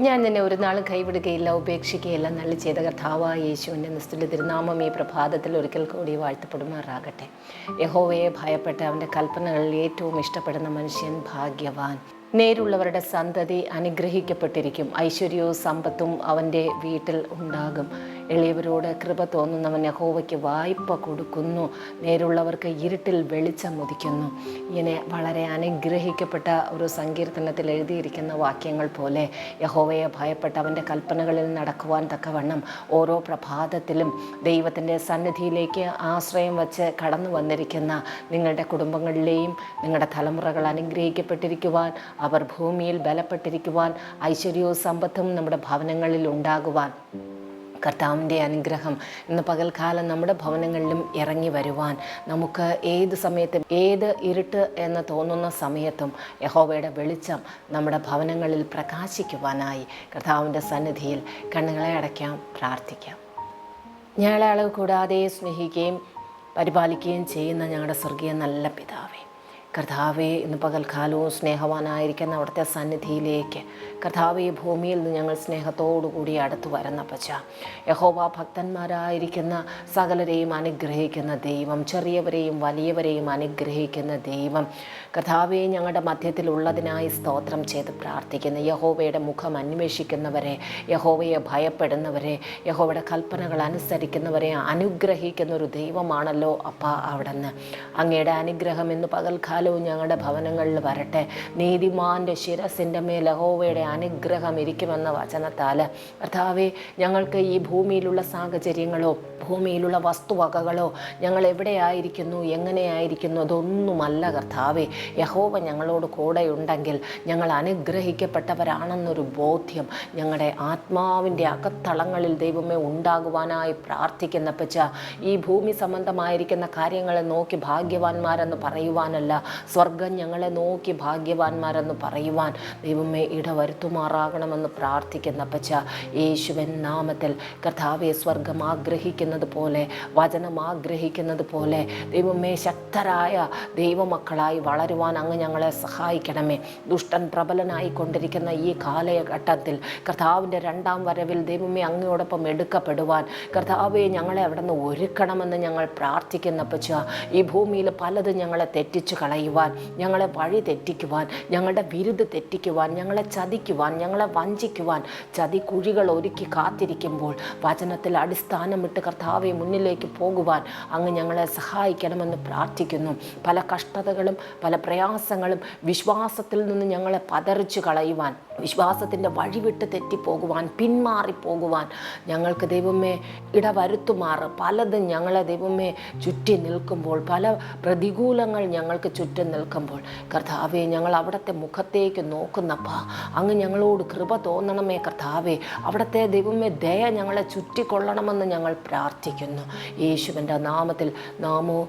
ഞാൻ നിന്നെ ഒരു നാളും കൈവിടുകയില്ല ഉപേക്ഷിക്കുകയില്ല. നല്ല ചെയ്ത കർത്താവായ യേശുവിന്റെ നിസ്തുല തിരുനാമം ഈ പ്രഭാതത്തിൽ ഒരിക്കൽ കൂടി വാഴ്ത്തപ്പെടുമാറാകട്ടെ. യഹോവയെ ഭയപ്പെട്ട് അവന്റെ കൽപ്പനകളിൽ ഏറ്റവും ഇഷ്ടപ്പെടുന്ന മനുഷ്യൻ ഭാഗ്യവാൻ. നേരുള്ളവരുടെ സന്തതി അനുഗ്രഹിക്കപ്പെട്ടിരിക്കും. ഐശ്വര്യവും സമ്പത്തും അവന്റെ വീട്ടിൽ ഉണ്ടാകും. എളിയവരോട് കൃപ തോന്നുന്നവൻ യഹോവയ്ക്ക് വായ്പ കൊടുക്കുന്നു. നേരുള്ളവർക്ക് ഇരുട്ടിൽ വെളിച്ചം ഉദിക്കുന്നു. ഇങ്ങനെ വളരെ അനുഗ്രഹിക്കപ്പെട്ട ഒരു സങ്കീർത്തനത്തിൽ എഴുതിയിരിക്കുന്ന വാക്യങ്ങൾ പോലെ യഹോവയെ ഭയപ്പെട്ട് അവന്റെ കൽപ്പനകളിൽ നടക്കുവാൻ തക്കവണ്ണം ഓരോ പ്രഭാതത്തിലും ദൈവത്തിന്റെ സന്നിധിയിലേക്ക് ആശ്രയം വച്ച് കടന്നു വന്നിരിക്കുന്ന നിങ്ങളുടെ കുടുംബങ്ങളിലെയും നിങ്ങളുടെ തലമുറകൾ അനുഗ്രഹിക്കപ്പെട്ടിരിക്കുവാൻ അവർ ഭൂമിയിൽ ബലപ്പെട്ടിരിക്കുവാൻ ഐശ്വര്യവും സമ്പത്തും നമ്മുടെ ഭവനങ്ങളിൽ ഉണ്ടാകുവാൻ. കർത്താവിന്റെ അനുഗ്രഹം ഇന്ന് പകൽക്കാലം നമ്മുടെ ഭവനങ്ങളിലും ഇറങ്ങി വരുവാൻ നമുക്ക് ഏത് സമയത്തും ഏത് ഇരുട്ട് എന്ന് തോന്നുന്ന സമയത്തും യഹോവയുടെ വെളിച്ചം നമ്മുടെ ഭവനങ്ങളിൽ പ്രകാശിക്കുവാനായി കർത്താവിന്റെ സന്നിധിയിൽ കണ്ണുകളെ അടയ്ക്കാം പ്രാർത്ഥിക്കാം. ഞങ്ങളെ അളവ് കൂടാതെ സ്നേഹിക്കുകയും പരിപാലിക്കുകയും ചെയ്യുന്ന ഞങ്ങളുടെ സ്വർഗീയ നല്ല പിതാവേ കർത്താവെ ഇന്ന് പകൽക്കാലവും സ്നേഹവാനായിരിക്കുന്ന അവിടുത്തെ സന്നിധിയിലേക്ക് കർത്താവെ ഈ ഭൂമിയിൽ നിന്ന് ഞങ്ങൾ സ്നേഹത്തോടുകൂടി അടുത്ത് വരുന്ന പച്ച യഹോവ ഭക്തന്മാരായിരിക്കുന്ന സകലരെയും അനുഗ്രഹിക്കുന്ന ദൈവം ചെറിയവരെയും വലിയവരെയും അനുഗ്രഹിക്കുന്ന ദൈവം. കർത്താവെ ഞങ്ങളുടെ മധ്യത്തിലുള്ളതിനായി സ്തോത്രം ചെയ്ത് പ്രാർത്ഥിക്കുന്നു. യഹോവയുടെ മുഖം അന്വേഷിക്കുന്നവരെ യഹോവയെ ഭയപ്പെടുന്നവരെ യഹോവയുടെ കൽപ്പനകൾ അനുസരിക്കുന്നവരെ അനുഗ്രഹിക്കുന്ന ഒരു ദൈവമാണല്ലോ അപ്പ അവിടുന്ന്. അങ്ങയുടെ അനുഗ്രഹം ഇന്ന് പകൽക്കാലവും ഞങ്ങളുടെ ഭവനങ്ങളിൽ വരട്ടെ. നീതിമാന്റെ ശിരസിന്റെ മേൽ യഹോവയുടെ അനുഗ്രഹം ഇരിക്കുമെന്ന വചനത്താൽ കർത്താവെ ഞങ്ങൾക്ക് ഈ ഭൂമിയിലുള്ള സാഹചര്യങ്ങളോ ഭൂമിയിലുള്ള വസ്തുവകകളോ ഞങ്ങൾ എവിടെയായിരിക്കുന്നു എങ്ങനെയായിരിക്കുന്നു അതൊന്നുമല്ല കർത്താവെ. യഹോവ ഞങ്ങളോട് കൂടെയുണ്ടെങ്കിൽ ഞങ്ങൾ അനുഗ്രഹിക്കപ്പെട്ടവരാണെന്നൊരു ബോധ്യം ഞങ്ങളുടെ ആത്മാവിന്റെ അകത്തളങ്ങളിൽ ദൈവമേ ഉണ്ടാകുവാനായി പ്രാർത്ഥിക്കുന്ന പച്ച ഈ ഭൂമി സംബന്ധമായിരിക്കുന്ന കാര്യങ്ങളെ നോക്കി ഭാഗ്യവാന്മാരെന്ന് പറയുവാനല്ല സ്വർഗം ഞങ്ങളെ നോക്കി ഭാഗ്യവാന്മാരെന്ന് പറയുവാൻ ദൈവമേ ഇടവരുത്തുമാറാകണമെന്ന് പ്രാർത്ഥിക്കുന്ന. പച്ച യേശുവൻ നാമത്തിൽ കർത്താവെ സ്വർഗം ആഗ്രഹിക്കുന്നത് പോലെ വചനം ആഗ്രഹിക്കുന്നത് പോലെ ദൈവമേ ശക്തരായ ദൈവമക്കളായി വളരുവാൻ അങ്ങ് ഞങ്ങളെ സഹായിക്കണമേ. ദുഷ്ടൻ പ്രബലനായി കൊണ്ടിരിക്കുന്ന ഈ കാലഘട്ടത്തിൽ കർത്താവിന്റെ രണ്ടാം വരവിൽ ദൈവമേ അങ്ങയോടൊപ്പം എടുക്കപ്പെടുവാൻ കർത്താവെ ഞങ്ങളെ അവിടെ നിന്ന് ഒരുക്കണമെന്ന് ഞങ്ങൾ പ്രാർത്ഥിക്കുന്ന. പച്ച ഈ ഭൂമിയിൽ പലതും ഞങ്ങളെ തെറ്റിച്ചു കളയുവാൻ ഞങ്ങളെ വഴി തെറ്റിക്കുവാൻ ഞങ്ങളുടെ ബിരുദ് തെറ്റിക്കുവാൻ ഞങ്ങളെ ചതിക്കുവാൻ ഞങ്ങളെ വഞ്ചിക്കുവാൻ ചതി കുഴികൾ ഒരുക്കി കാത്തിരിക്കുമ്പോൾ വചനത്തിൽ അടിസ്ഥാനമിട്ട് കർത്താവെ മുന്നിലേക്ക് പോകുവാൻ അങ്ങ് ഞങ്ങളെ സഹായിക്കണമെന്ന് പ്രാർത്ഥിക്കുന്നു. പല കഷ്ടതകളും പല പ്രയാസങ്ങളും വിശ്വാസത്തിൽ നിന്ന് ഞങ്ങളെ പതറിച്ചു കളയുവാൻ വിശ്വാസത്തിന്റെ വഴിവിട്ട് തെറ്റിപ്പോകുവാൻ പിന്മാറിപ്പോകുവാൻ ഞങ്ങൾക്ക് ദൈവമേ ഇടവരുത്തുമാറ്. പലതും ഞങ്ങളെ ദൈവമേ ചുറ്റി നിൽക്കുമ്പോൾ പല പ്രതികൂലങ്ങൾ ഞങ്ങൾക്ക് ചുറ്റും നിൽക്കുമ്പോൾ കർത്താവെ ഞങ്ങൾ അവിടുത്തെ മുഖത്തേക്ക് നോക്കുന്നപ്പാ അങ്ങ് ഞങ്ങളോട് കൃപ തോന്നണമേ കർത്താവെ. അവിടുത്തെ ദൈവമേ ദയ ഞങ്ങളെ ചുറ്റിക്കൊള്ളണമെന്ന് ഞങ്ങൾ പ്രാർത്ഥിക്കുന്നു. യേശുവിന്റെ നാമത്തിൽ നാമോ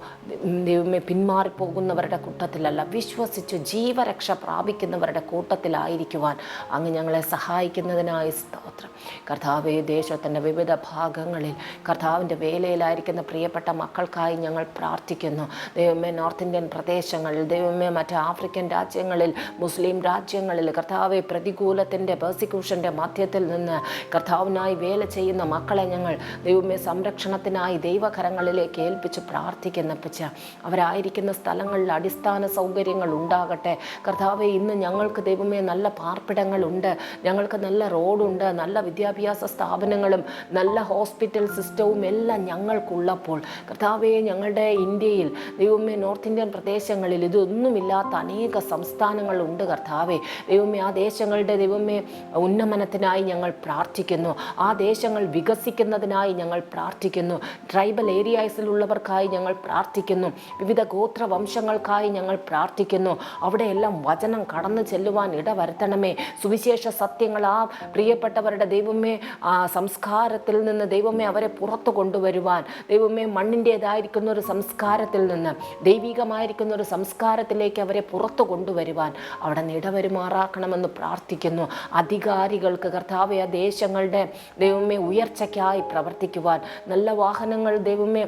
ദൈവമേ പിന്മാറിപ്പോകുന്നവരുടെ കൂട്ടത്തിലല്ല വിശ്വസിച്ച് ജീവരക്ഷ പ്രാപിക്കുന്നവരുടെ കൂട്ടത്തിലായിരിക്കുവാൻ അങ്ങ് ഞങ്ങളെ സഹായിക്കുന്നതിനായി സ്തോത്രം. കർത്താവെ ദേശത്തിന്റെ വിവിധ ഭാഗങ്ങളിൽ കർത്താവിന്റെ വേലയിലായിരിക്കുന്ന പ്രിയപ്പെട്ട മക്കൾക്കായി ഞങ്ങൾ പ്രാർത്ഥിക്കുന്നു. ദൈവമേ നോർത്ത് ഇന്ത്യൻ പ്രദേശങ്ങളിൽ ദൈവമേ മറ്റ് ആഫ്രിക്കൻ രാജ്യങ്ങളിൽ മുസ്ലിം രാജ്യങ്ങളിൽ കർത്താവെ പ്രതികൂലത്തിന്റെ പെർസിക്യൂഷന്റെ മധ്യത്തിൽ നിന്ന് കർത്താവിനായി വേല ചെയ്യുന്ന മക്കളെ ഞങ്ങൾ ദൈവമേ സംരക്ഷണത്തിനായി ദൈവകരങ്ങളിലേക്ക് ഏൽപ്പിച്ച് പ്രാർത്ഥിക്കുന്ന പിച്ച അവരായിരിക്കുന്ന സ്ഥലങ്ങളിൽ അടിസ്ഥാന സൗകര്യങ്ങൾ ഉണ്ടാകട്ടെ. കർത്താവെ ഇന്ന് ഞങ്ങൾക്ക് ദൈവമേ നല്ല പാർപ്പിടങ്ങളുണ്ട്. ഞങ്ങൾക്ക് നല്ല റോഡുണ്ട് നല്ല വിദ്യാഭ്യാസ സ്ഥാപനങ്ങളും നല്ല ഹോസ്പിറ്റൽ സിസ്റ്റവും എല്ലാം ഞങ്ങൾക്കുള്ളപ്പോൾ കർത്താവെ ഞങ്ങളുടെ ഇന്ത്യയിൽ ദൈവമേ നോർത്ത് ഇന്ത്യൻ പ്രദേശങ്ങളിൽ ഇതൊന്നുമില്ലാത്ത അനേക സംസ്ഥാനങ്ങളുണ്ട് കർത്താവെ. ദൈവമേ ആ ദേശങ്ങളുടെ ദൈവമേ ഉന്നമനത്തിനായി ഞങ്ങൾ പ്രാർത്ഥിക്കുന്നു. ആ ദേശങ്ങൾ വികസിക്കുന്നതിനായി ഞങ്ങൾ പ്രാർത്ഥിക്കുന്നു. ട്രൈബൽ ഏരിയാസിലുള്ളവർക്കായി ഞങ്ങൾ പ്രാർത്ഥിക്കുന്നു. വിവിധ ഗോത്ര വംശങ്ങൾക്കായി ഞങ്ങൾ പ്രാർത്ഥിക്കുന്നു. അവിടെയെല്ലാം വചനം കടന്നു ചെല്ലുവാൻ ഇടവരുത്തണമേ. സുവിശേഷ സത്യങ്ങൾ ആ പ്രിയപ്പെട്ടവരുടെ ദൈവമേ ആ സംസ്കാരത്തിൽ നിന്ന് ദൈവമേ അവരെ പുറത്തു കൊണ്ടുവരുവാൻ. ദൈവമേ മണ്ണിന്റേതായിരിക്കുന്ന ഒരു സംസ്കാരത്തിൽ നിന്ന് ദൈവികമായിരിക്കുന്ന ഒരു സംസ്കാരത്തിലേക്ക് അവരെ പുറത്തു കൊണ്ടുവരുവാൻ അവിടെ നിന്ന് ഇടവരുമാറാക്കണമെന്ന് പ്രാർത്ഥിക്കുന്നു. അധികാരികൾക്ക് കർത്താവെ ദേശങ്ങളുടെ ദൈവമേ ഉയർച്ചയ്ക്കായി പ്രവർത്തിക്കുവാൻ നല്ല വാഹനങ്ങൾ ദൈവമേ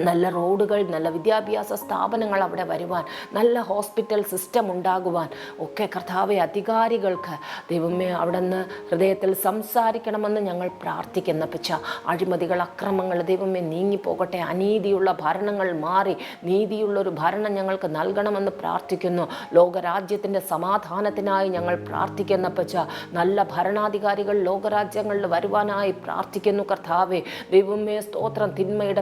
നല്ല റോഡുകൾ നല്ല വിദ്യാഭ്യാസ സ്ഥാപനങ്ങൾ അവിടെ വരുവാൻ നല്ല ഹോസ്പിറ്റൽ സിസ്റ്റം ഉണ്ടാകുവാൻ ഒക്കെ കർത്താവെ അധികാരികൾക്ക് ദൈവമേ അവിടെ നിന്ന് ഹൃദയത്തിൽ സംസാരിക്കണമെന്ന് ഞങ്ങൾ പ്രാർത്ഥിക്കുന്ന പച്ച. അഴിമതികൾ അക്രമങ്ങൾ ദൈവമേ നീങ്ങിപ്പോകട്ടെ. അനീതിയുള്ള ഭരണങ്ങൾ മാറി നീതിയുള്ളൊരു ഭരണം ഞങ്ങൾക്ക് നൽകണമെന്ന് പ്രാർത്ഥിക്കുന്നു. ലോകരാജ്യത്തിന്റെ സമാധാനത്തിനായി ഞങ്ങൾ പ്രാർത്ഥിക്കുന്ന പച്ച. നല്ല ഭരണാധികാരികൾ ലോകരാജ്യങ്ങളിൽ വരുവാനായി പ്രാർത്ഥിക്കുന്നു കർത്താവെ. ദൈവമേ സ്തോത്രം തിന്മയുടെ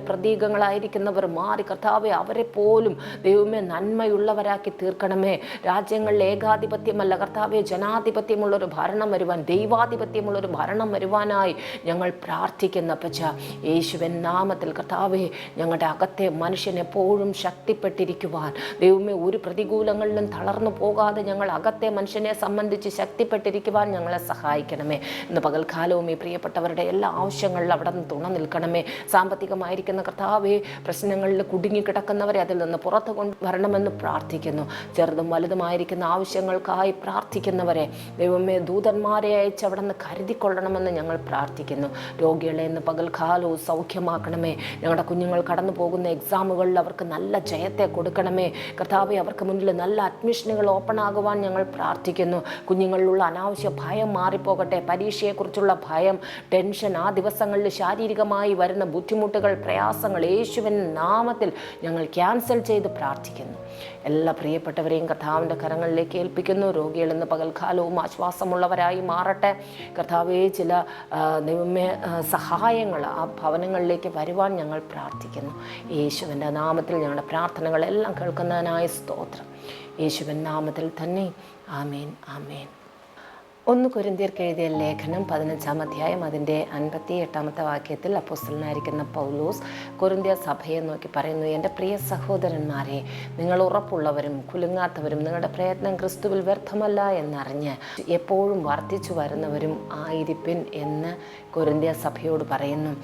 പ്രതീകങ്ങളായിരിക്കുന്നവർ മാറി കർത്താവെ അവരെ പോലും ദൈവമേ നന്മയുള്ളവരാക്കി തീർക്കണമേ. രാജ്യങ്ങളിൽ ഏകാധിപത്യമല്ല. കർത്താവെ ജനാധിപത്യമുള്ളൊരു ഭരണം വരുവാൻ ദൈവാധിപത്യമുള്ളൊരു ഭരണം വരുവാനായി ഞങ്ങൾ പ്രാർത്ഥിക്കുന്ന പച്ച യേശുവൻ നാമത്തിൽ കർത്താവെ ഞങ്ങളുടെ അകത്തെ മനുഷ്യൻ എപ്പോഴും ശക്തിപ്പെട്ടിരിക്കുവാൻ. ദൈവമേ ഒരു പ്രതികൂലങ്ങളിലും തളർന്നു പോകാതെ ഞങ്ങൾ അകത്തെ മനുഷ്യനെ സംബന്ധിച്ച് ശക്തിപ്പെട്ടിരിക്കുവാൻ ഞങ്ങളെ സഹായിക്കണമേ. ഇന്ന് പകൽക്കാലവും ഈ പ്രിയപ്പെട്ടവരുടെ എല്ലാ ആവശ്യങ്ങളിലും അവിടെ നിന്ന് തുണ നിൽക്കണമേ. സാമ്പത്തികമായിരിക്കുന്ന കർത്താവെ പ്രശ്നങ്ങളിൽ കുടുങ്ങിക്കിടക്കുന്നവരെ അതിൽ നിന്ന് പുറത്തു കൊണ്ടുവരണമെന്ന് പ്രാർത്ഥിക്കുന്നു. ചെറുതും വലുതുമായിരിക്കുന്ന ആവശ്യങ്ങൾക്കായി പ്രാർത്ഥിക്കുന്നവരെ ദൈവമേ ദൂതന്മാരെ അയച്ച് അവിടെ നിന്ന് കരുതിക്കൊള്ളണമെന്ന് ഞങ്ങൾ പ്രാർത്ഥിക്കുന്നു. രോഗികളെ ഇന്ന് പകൽക്കാലവും സൗഖ്യമാക്കണമേ. ഞങ്ങളുടെ കുഞ്ഞുങ്ങൾ കടന്നു പോകുന്ന എക്സാമുകളിൽ അവർക്ക് നല്ല ജയത്തെ കൊടുക്കണമേ. കർത്താവെ അവർക്ക് മുന്നിൽ നല്ല അഡ്മിഷനുകൾ ഓപ്പൺ ആകുവാൻ ഞങ്ങൾ പ്രാർത്ഥിക്കുന്നു. കുഞ്ഞുങ്ങളിലുള്ള അനാവശ്യ ഭയം മാറിപ്പോകട്ടെ. പരീക്ഷയെക്കുറിച്ചുള്ള ഭയം ടെൻഷൻ ആ ദിവസങ്ങളിൽ ശാരീരികമായി വരുന്ന ബുദ്ധിമുട്ടുകൾ പ്രയാസങ്ങൾ യേശുവിൻ നാമത്തിൽ ഞങ്ങൾ ക്യാൻസൽ ചെയ്ത് പ്രാർത്ഥിക്കുന്നു. എല്ലാ പ്രിയപ്പെട്ടവരെയും കർത്താവിന്റെ കരങ്ങളിലേക്ക് ഏൽപ്പിക്കുന്നു. രോഗികൾ ഇന്ന് പകൽക്കാലവും ആശ്വാസമുള്ളവരായി മാറട്ടെ. കർത്താവെ ചില നിമ്മ സഹായങ്ങൾ ആ ഭവനങ്ങളിലേക്ക് വരുവാൻ ഞങ്ങൾ പ്രാർത്ഥിക്കുന്നു. യേശുവിന്റെ നാമത്തിൽ ഞങ്ങളുടെ പ്രാർത്ഥനകളെല്ലാം കേൾക്കുന്നതിനായ സ്തോത്രം. യേശുവിൻ നാമത്തിൽ തന്നെ. ആമേൻ ആമേൻ. ഒന്ന് കുരിന്തിയർക്ക് എഴുതിയ ലേഖനം പതിനഞ്ചാം അധ്യായം. അതിന്റെ അൻപത്തി എട്ടാമത്തെ വാക്യത്തിൽ അപ്പോസ്റ്റലനായിരിക്കുന്ന പൗലോസ് കുരുന്തിയ സഭയെ നോക്കി പറയുന്നു എന്റെ പ്രിയ സഹോദരന്മാരെ നിങ്ങൾ ഉറപ്പുള്ളവരും കുലുങ്ങാത്തവരും നിങ്ങളുടെ പ്രയത്നം ക്രിസ്തുവിൽ വ്യർത്ഥമല്ല എന്നറിഞ്ഞ് എപ്പോഴും വർദ്ധിച്ചു വരുന്നവരും ആയിരിപ്പിൻ എന്ന് കുരുന്തിയ സഭയോട് പറയുന്നു.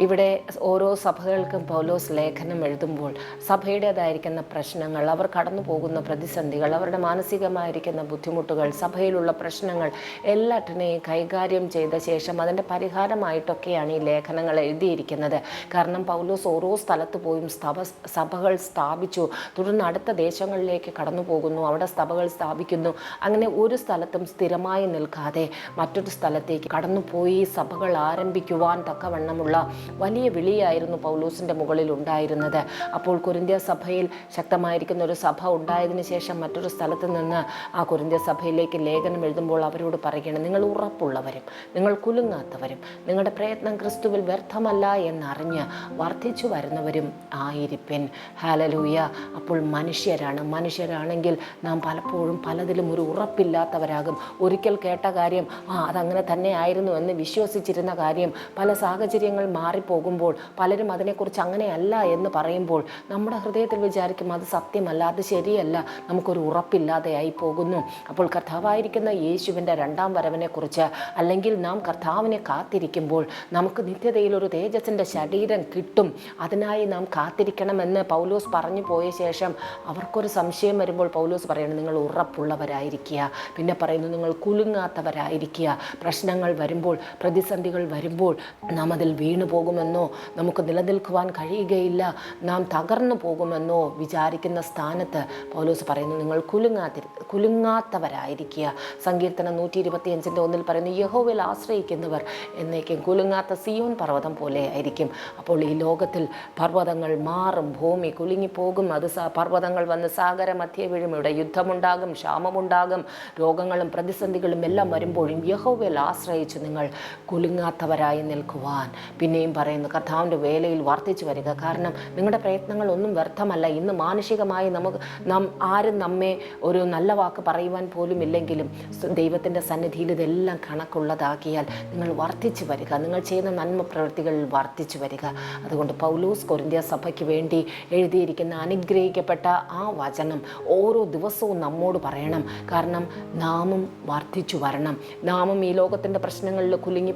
ഇവിടെ ഓരോ സഭകൾക്കും പൗലോസ് ലേഖനം എഴുതുമ്പോൾ സഭയുടേതായിരിക്കുന്ന പ്രശ്നങ്ങൾ അവർ കടന്നു പോകുന്ന പ്രതിസന്ധികൾ അവരുടെ മാനസികമായിരിക്കുന്ന ബുദ്ധിമുട്ടുകൾ സഭയിലുള്ള പ്രശ്നങ്ങൾ എല്ലാറ്റിനെയും കൈകാര്യം ചെയ്ത ശേഷം അതിന്റെ പരിഹാരമായിട്ടൊക്കെയാണ് ഈ ലേഖനങ്ങൾ എഴുതിയിരിക്കുന്നത്. കാരണം പൗലോസ് ഓരോ സ്ഥലത്ത് പോയും സ്ഥപ സഭകൾ സ്ഥാപിച്ചു തുടർന്ന് അടുത്ത ദേശങ്ങളിലേക്ക് കടന്നു പോകുന്നു അവിടെ സഭകൾ സ്ഥാപിക്കുന്നു. അങ്ങനെ ഒരു സ്ഥലത്തും സ്ഥിരമായി നിൽക്കാതെ മറ്റൊരു സ്ഥലത്തേക്ക് കടന്നുപോയി സഭകൾ ആരംഭിക്കുവാൻ തക്കവണ്ണമുള്ള വലിയ വിളിയായിരുന്നു പൗലോസിന്റെ മുകളിൽ ഉണ്ടായിരുന്നത്. അപ്പോൾ കുരിന്ത്യ സഭയിൽ ശക്തമായിരിക്കുന്ന ഒരു സഭ ഉണ്ടായതിന് ശേഷം മറ്റൊരു സ്ഥലത്ത് നിന്ന് ആ കുരിന്ത്യ സഭയിലേക്ക് ലേഖനം എഴുതുമ്പോൾ അവരോട് പറയുകയാണ് നിങ്ങൾ ഉറപ്പുള്ളവരും നിങ്ങൾ കുലുങ്ങാത്തവരും നിങ്ങളുടെ പ്രയത്നം ക്രിസ്തുവിൽ വ്യർത്ഥമല്ല എന്നറിഞ്ഞ് വർദ്ധിച്ചു വരുന്നവരും ആയിരിപ്പിൻ. ഹാലലൂയ അപ്പോൾ മനുഷ്യരാണ് മനുഷ്യരാണെങ്കിൽ നാം പലപ്പോഴും പലതിലും ഒരു ഉറപ്പില്ലാത്തവരാകും. ഒരിക്കൽ കേട്ട കാര്യം ആ അതങ്ങനെ തന്നെ ആയിരുന്നു എന്ന് വിശ്വസിച്ചിരുന്ന കാര്യം പല സാഹചര്യങ്ങൾ മാറിപ്പോകുമ്പോൾ പലരും അതിനെക്കുറിച്ച് അങ്ങനെയല്ല എന്ന് പറയുമ്പോൾ നമ്മുടെ ഹൃദയത്തിൽ വിചാരിക്കും അത് സത്യമല്ല അത് ശരിയല്ല നമുക്കൊരു ഉറപ്പില്ലാതെയായി പോകുന്നു. അപ്പോൾ കർത്താവായിരിക്കുന്ന യേശുവിന്റെ രണ്ടാം വരവിനെക്കുറിച്ച് അല്ലെങ്കിൽ നാം കർത്താവിനെ കാത്തിരിക്കുമ്പോൾ നമുക്ക് നിത്യതയിൽ ഒരു തേജസ്സിന്റെ ശരീരം കിട്ടും. അതിനായി നാം കാത്തിരിക്കണമെന്ന് പൗലോസ് പറഞ്ഞു പോയ ശേഷം അവർക്കൊരു സംശയം വരുമ്പോൾ പൗലോസ് പറയുന്നത് നിങ്ങൾ ഉറപ്പുള്ളവരായിരിക്കുക. പിന്നെ പറയുന്നു നിങ്ങൾ കുലുങ്ങാത്തവരായിരിക്കുക. പ്രശ്നങ്ങൾ വരുമ്പോൾ പ്രതിസന്ധികൾ വരുമ്പോൾ നാം അതിൽ വീണു പോകുമെന്നോ നമുക്ക് നിലനിൽക്കുവാൻ കഴിയുകയില്ല നാം തകർന്നു പോകുമെന്നോ വിചാരിക്കുന്ന സ്ഥാനത്ത് പൗലോസ് പറയുന്നു നിങ്ങൾ കുലുങ്ങാതി കുലുങ്ങാത്തവരായിരിക്കുക. സങ്കീർത്തനം നൂറ്റി ഇരുപത്തിയഞ്ചിന്റെ ഒന്നിൽ പറയുന്നു യഹോവിൽ ആശ്രയിക്കുന്നവർ എന്നേക്കും കുലുങ്ങാത്ത സിയോൻ പർവതം പോലെ ആയിരിക്കും. അപ്പോൾ ഈ ലോകത്തിൽ പർവതങ്ങൾ മാറും ഭൂമി കുലുങ്ങിപ്പോകും അത് പർവതങ്ങൾ വന്ന് സാഗര മധ്യ വീഴും ഇവിടെ യുദ്ധമുണ്ടാകും ക്ഷാമമുണ്ടാകും രോഗങ്ങളും പ്രതിസന്ധികളും എല്ലാം വരുമ്പോഴും യഹോവയിൽ ആശ്രയിച്ച് നിങ്ങൾ കുലുങ്ങാത്തവരായി നിൽക്കുവാൻ. പിന്നെയും പറയുന്നു. കർത്താവിന്റെ വേലയിൽ വർദ്ധിച്ചു വരിക. കാരണം നിങ്ങളുടെ പ്രയത്നങ്ങൾ ഒന്നും വ്യർത്ഥമല്ല. ഇന്ന് മാനുഷികമായി നമുക്ക് നാം ആരും നമ്മെ ഒരു നല്ല വാക്ക് പറയുവാൻ പോലും ഇല്ലെങ്കിലും ദൈവത്തിന്റെ സന്നിധിയിൽ ഇതെല്ലാം കണക്കുള്ളതാക്കിയാൽ നിങ്ങൾ വർദ്ധിച്ചു വരിക. നിങ്ങൾ ചെയ്യുന്ന നന്മ പ്രവൃത്തികളിൽ വർദ്ധിച്ചു വരിക. അതുകൊണ്ട് പൗലൂസ് കൊരിന്ത്യ സഭയ്ക്ക് വേണ്ടി എഴുതിയിരിക്കുന്ന അനുഗ്രഹിക്കപ്പെട്ട ആ വചനം ഓരോ ദിവസവും നമ്മോട് പറയണം. കാരണം നാമും വർദ്ധിച്ചു വരണം. നാമും ഈ ലോകത്തിന്റെ പ്രശ്നങ്ങളിൽ കുലുങ്ങി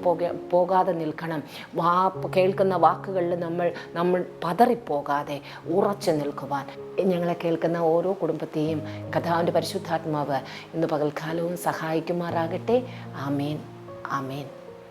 പോകാതെ നിൽക്കണം. വാ കേൾക്കുന്ന വാക്കുകളിൽ നമ്മൾ നമ്മൾ പതറിപ്പോകാതെ ഉറച്ചു നിൽക്കുവാൻ. ഞങ്ങളെ കേൾക്കുന്ന ഓരോ കുടുംബത്തെയും കഥാവിന്റെ പരിശുദ്ധാത്മാവ് ഇന്ന് പകൽക്കാലവും സഹായിക്കുമാറാകട്ടെ. ആമേൻ. ആമേൻ.